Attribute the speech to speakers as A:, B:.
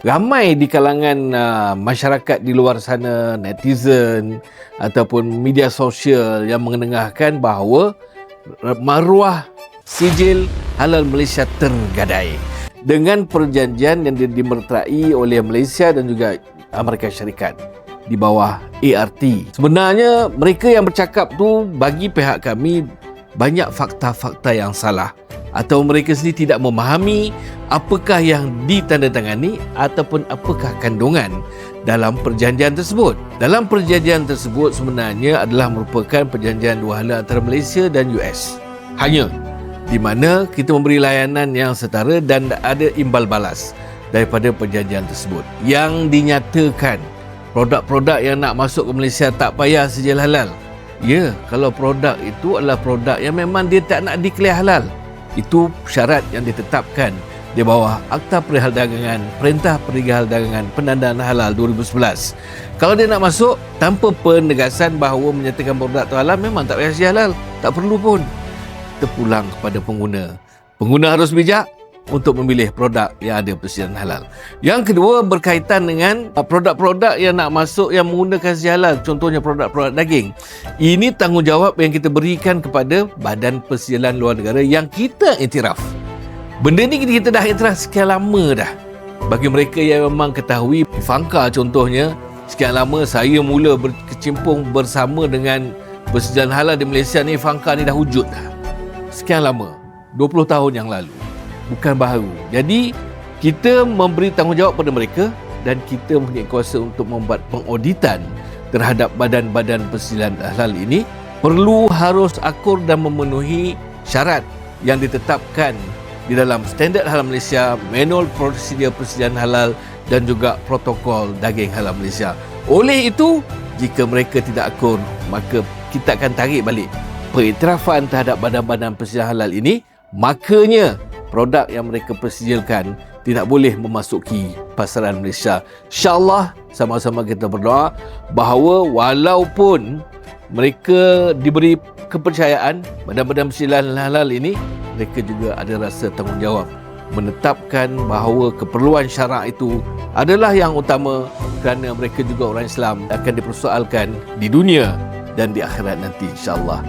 A: ramai di kalangan uh, masyarakat di luar sana, netizen ataupun media sosial yang mengenengahkan bahawa maruah sijil halal Malaysia tergadai dengan perjanjian yang dimertai oleh Malaysia dan juga Amerika Syarikat di bawah ART. Sebenarnya mereka yang bercakap tu bagi pihak kami banyak fakta-fakta yang salah atau mereka sendiri tidak memahami apakah yang ditandatangani ataupun apakah kandungan dalam perjanjian tersebut. Dalam perjanjian tersebut sebenarnya adalah merupakan perjanjian dua hala antara Malaysia dan US. Hanya di mana kita memberi layanan yang setara dan ada imbal balas daripada perjanjian tersebut. Yang dinyatakan produk-produk yang nak masuk ke Malaysia tak payah sijil halal. Ya, kalau produk itu adalah produk yang memang dia tak nak declare halal. Itu syarat yang ditetapkan di bawah Akta Perdagangan Perintah Perdagangan Penandaan Halal 2011. Kalau dia nak masuk tanpa penegasan bahawa menyatakan produk itu halal memang tak payah halal, tak perlu pun. Terpulang kepada pengguna. Pengguna harus bijak untuk memilih produk yang ada persediaan halal. Yang kedua berkaitan dengan uh, produk-produk yang nak masuk yang menggunakan halal, contohnya produk-produk daging. Ini tanggungjawab yang kita berikan kepada Badan Persediaan Luar Negara yang kita iktiraf. Benda ni kita dah iktiraf sekian lama dah. Bagi mereka yang memang ketahui Fangka contohnya, sekian lama saya mula berkecimpung bersama dengan persediaan halal di Malaysia ni Fangka ni dah wujud dah. Sekian lama, 20 tahun yang lalu bukan baharu. Jadi kita memberi tanggungjawab pada mereka dan kita mempunyai kuasa untuk membuat pengauditan terhadap badan-badan persediaan halal ini perlu harus akur dan memenuhi syarat yang ditetapkan di dalam standard halal Malaysia, manual prosedur persediaan halal dan juga protokol daging halal Malaysia. Oleh itu, jika mereka tidak akur, maka kita akan tarik balik pengiktirafan terhadap badan-badan persediaan halal ini, makanya produk yang mereka persijilkan tidak boleh memasuki pasaran Malaysia. InsyaAllah sama-sama kita berdoa bahawa walaupun mereka diberi kepercayaan badan-badan persijilkan halal ini, mereka juga ada rasa tanggungjawab menetapkan bahawa keperluan syarak itu adalah yang utama kerana mereka juga orang Islam akan dipersoalkan di dunia dan di akhirat nanti insyaAllah.